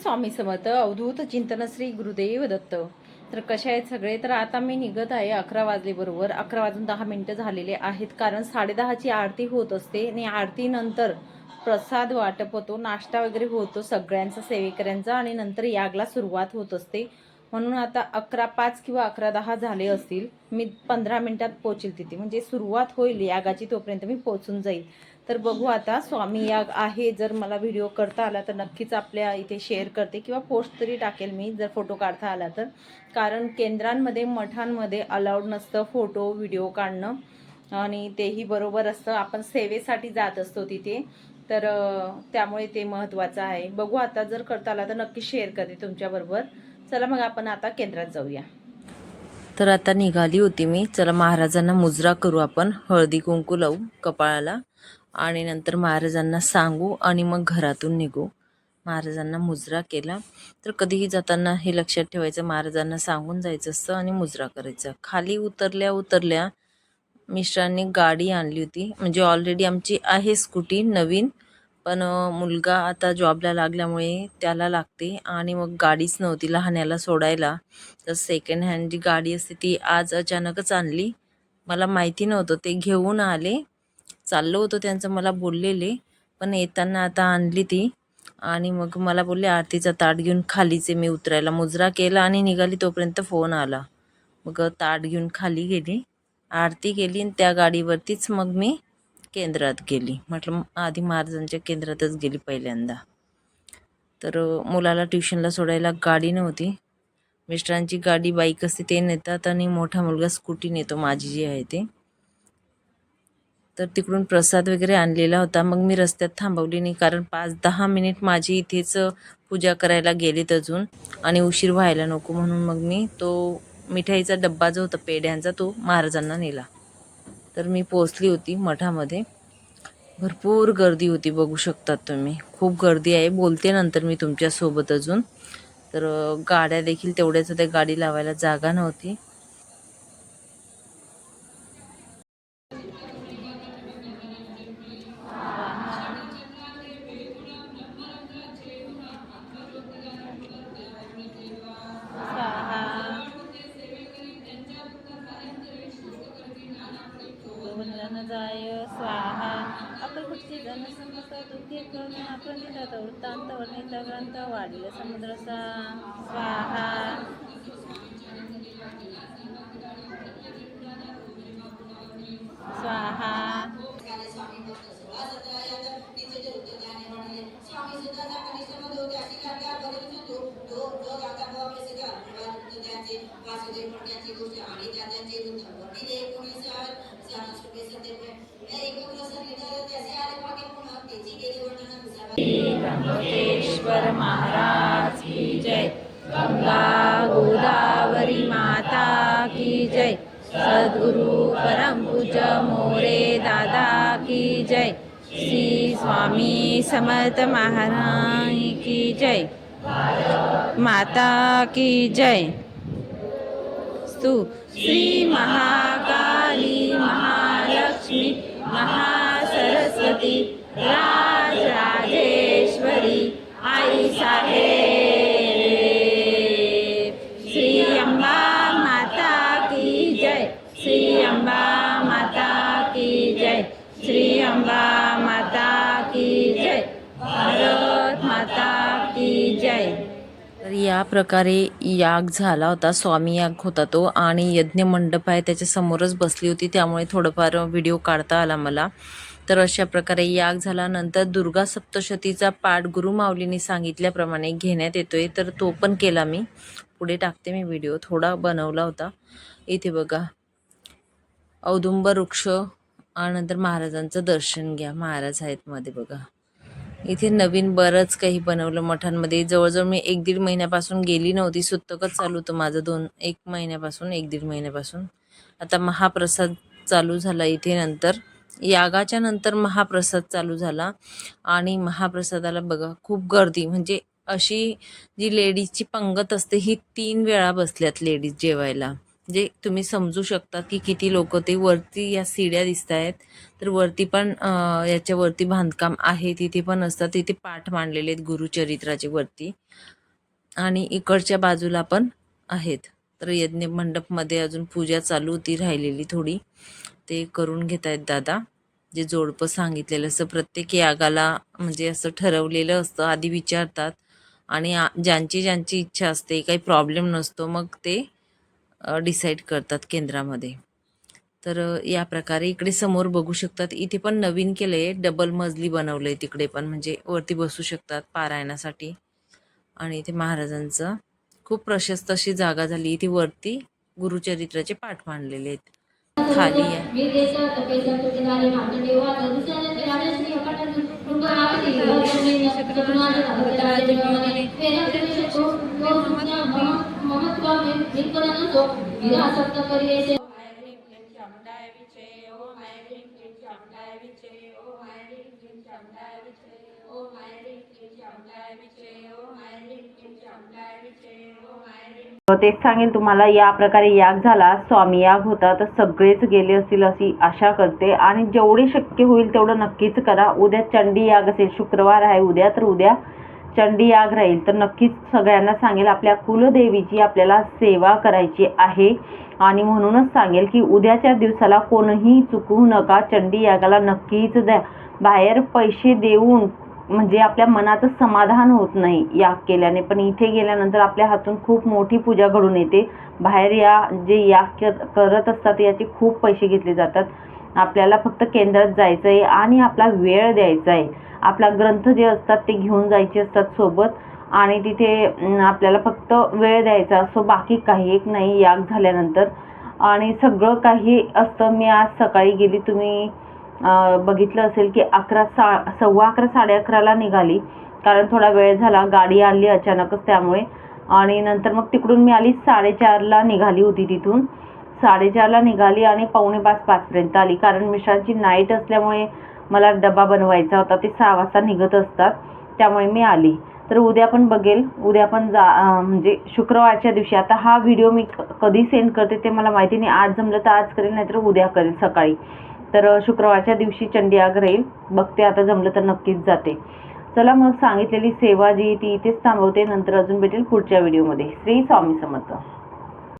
स्वामी समर्थ अवधूत चिंतन श्री गुरुदेव दत्त. तर कशा आहेत सगळे? तर आता मी निघत आहे अकरा वाजले बरोबर अकरा वाजून दहा मिनिटं झालेले आहेत. कारण साडेदहाची आरती होत असते आणि आरतीनंतर प्रसाद वाटप होतो नाश्ता वगैरे होतो सगळ्यांचा सेवेकऱ्यांचा आणि नंतर यागला सुरुवात होत असते. म्हणून आता अकरा पाच किंवा अकरा दहा झाले असतील मी पंधरा मिनिटात पोचेल तिथे. म्हणजे सुरुवात होईल यागाची तोपर्यंत मी पोचून जाईल. तर बघू आता स्वामी याग आहे जर मला व्हिडिओ करता आला तर नक्कीच आपल्या इथे शेअर करते किंवा पोस्ट तरी टाकेल मी जर फोटो काढता आला तर. कारण केंद्रांमध्ये मठांमध्ये अलाउड नसतं फोटो व्हिडिओ काढणं. आणि तेही बरोबर असतं. आपण सेवेसाठी जात असतो तिथे. तर त्यामुळे ते महत्त्वाचं आहे. बघू आता जर करता आला तर नक्की शेअर करते तुमच्याबरोबर. चला मग आपण आता केंद्रात जाऊया. तर आता निघाली होती मी. चला महाराजांना मुजरा करू आपण. हळदी कुंकू लावू कपाळाला. आणि नंतर महाराजांना सांगू आणि मग घरातून निघू. महाराजांना मुजरा केला. तर कधीही जाताना हे लक्षात ठेवायचं महाराजांना सांगून जायचं असतं आणि मुजरा करायचा. खाली उतरल्या उतरल्या मिश्रांनी गाडी आणली होती. म्हणजे ऑलरेडी आमची आहे स्कूटी नवीन. पण मुलगा आता जॉबला लागल्यामुळे त्याला लागते आणि मग गाडीच नव्हती लहान्याला सोडायला. तर सेकंड हँड जी गाडी असते ती आज अचानकच आणली. मला माहिती नव्हतं. ते घेऊन आले. चाललो होतो त्यांचं मला बोललेले. पण येताना आता आणली ती. आणि मग मला बोलले आरतीचा ताट घेऊन खालीचे मी उतरायला. मुजरा केला आणि निघाली तोपर्यंत फोन आला. मग ताट घेऊन खाली गेली. आरती केली आणि त्या गाडीवरतीच मग मी केंद्रात गेली. म्हटलं आधी महाराजांच्या केंद्रातच गेली पहिल्यांदा. तर मुलाला ट्युशनला सोडायला गाडी नव्हती. मिस्टरांची गाडी बाईक असते ते नेतात आणि मोठा मुलगा स्कूटी नेतो माझी जी आहे ते. तर तिकडून प्रसाद वगैरे आणलेला होता. मग मी रस्त्यात थांबवली नाही कारण पाच दहा मिनिट माझी इथेच पूजा करायला गेलीत अजून. आणि उशीर व्हायला नको म्हणून मग मी तो मिठाईचा डब्बा जो होता पेढ्यांचा तो महाराजांना नेला. तर मी पोचली होती मठामध्ये. भरपूर गर्दी होती बघू शकतात तुम्ही. खूप गर्दी आहे. बोलते नंतर मी तुमच्यासोबत अजून. तर गाड्या देखील तेवढ्याच त्या गाडी लावायला जागा नव्हती. समस्त करून आपण दिला वृत्तांत वर्णित ग्रंथ वाढील समुद्रसा स्वाहा. स्वाहा. त्र्यंबकेश्वर महाराज की जय। गंगा गोदावरी माता की जय। सद्गुरु परम मोरे दादा की जय। श्री स्वामी समर्थ महाराज की जय। माता की जय। स्तु। श्री महाकाली महालक्ष्मी महासरस्वती रा तर या प्रकारे याग झाला होता. स्वामी याग होता तो आणि यज्ञ मंडप आहे त्याच्यासमोरच बसली होती. त्यामुळे थोडंफार व्हिडिओ काढता आला मला. तर अशा प्रकारे याग झाल्यानंतर दुर्गा सप्तशतीचा पाठ गुरु सांगितल्याप्रमाणे घेण्यात येतोय. तर तो पण केला मी. पुढे टाकते मी व्हिडिओ थोडा बनवला होता. इथे बघा. औदुंबर वृक्ष आणि नंतर महाराजांचं दर्शन घ्या. महाराज आहेत मध्ये बघा. इथे नवीन बरंच काही बनवलं मठांमध्ये. जवळजवळ मी एक दीड महिन्यापासून गेली नव्हती. सुतकच चालू होतं माझं दोन एक महिन्यापासून एक दीड महिन्यापासून. आता महाप्रसाद चालू झाला इथे नंतर. यागाच्या नंतर महाप्रसाद चालू झाला. आणि महाप्रसादाला बघा खूप गर्दी. म्हणजे अशी जी लेडीजची पंगत असते ही तीन वेळा बसल्यात लेडीज जेवायला. जे तुम्ही समजू शकता की किती लोक ते वरती या सीड्या दिसत आहेत तर वरती पण याच्यावरती बांधकाम आहे तिथे पण असतात. तिथे पाठ मांडलेले आहेत गुरुचरित्राचे वरती. आणि इकडच्या बाजूला पण आहेत. तर यज्ञ मंडपमध्ये अजून पूजा चालू होती राहिलेली थोडी. ते करून घेत आहेत दादा. जे जोडपं सांगितलेलं असं प्रत्येक यागाला म्हणजे असं ठरवलेलं असतं आधी विचारतात. आणि ज्यांची ज्यांची इच्छा असते काही प्रॉब्लेम नसतो मग ते डिसाईड करतात केंद्रामध्ये. तर या प्रकारे इकडे समोर बघू शकतात. इथे पण नवीन केलंय. डबल मजली बनवलंय तिकडे पण. म्हणजे वरती बसू शकतात पारायणासाठी. आणि इथे महाराजांचं खूप प्रशस्त अशी जागा झाली. इथे वरती गुरुचरित्राचे पाठ मांडलेले आहेत. खाली आहे. विदेशात तेच सांगेन तुम्हाला या प्रकारे याग झाला स्वामी याग होता तर सगळेच गेले असतील अशी आशा करते. आणि जेवढे शक्य होईल तेवढं नक्कीच करा. उद्या चंडी याग असेल शुक्रवार आहे उद्या तर उद्या चंडी याग राहील तर नक्कीच सगळ्यांना सांगेल आपल्या कुलदेवीची आपल्याला सेवा करायची आहे. आणि म्हणूनच सांगेल की उद्याच्या दिवसाला कोणीही चुकवू नका चंडी यागाला नक्कीच द्या. बाहेर पैसे देऊन म्हणजे आपल्या मनाचं समाधान होत नाही याग केल्याने. पण इथे गेल्यानंतर आपल्या हातून खूप मोठी पूजा घडून येते. बाहेर या जे याग करत असतात याचे खूप पैसे घेतले जातात. आपल्याला फक्त केंद्रात जायचं आहे आणि आपला वेळ द्यायचा आहे आपला ग्रंथ जे असतात ते घेऊन जायचे असतात सोबत आणि तिथे आपल्याला फक्त वेळ द्यायचा असतो बाकी काही एक नाही याग झाल्यानंतर. आणि सगळं काही असतं. मी आज सकाळी गेली तुम्ही बघितलं असेल की अकरा सा सव्वा अकरा साडे अकराला निघाली. कारण थोडा वेळ झाला गाडी आली अचानकच त्यामुळे. आणि नंतर मग तिकडून मी आली साडेचारला निघाली होती तिथून. साडेचारला निघाली आणि पावणे पाच पाचपर्यंत आली. कारण मिश्रांची नाईट असल्यामुळे मला डबा बनवायचा होता. ते सहा वाजता निघत असतात. त्यामुळे मी आली. तर उद्या पण बघेल. उद्या पण जा म्हणजे शुक्रवारच्या दिवशी. आता हा व्हिडिओ मी कधी सेंड करते ते मला माहिती नाही. आज जमलं तर आज करेल नाहीतर उद्या करेल सकाळी. तर शुक्रवारच्या दिवशी चंडीयाग राहील. बघते आता जमलं तर नक्कीच जाते. चला मग सांगितलेली सेवा जी ती इथेच थांबवते. नंतर अजून भेटेल पुढच्या व्हिडिओमध्ये श्री स्वामी समर्थ.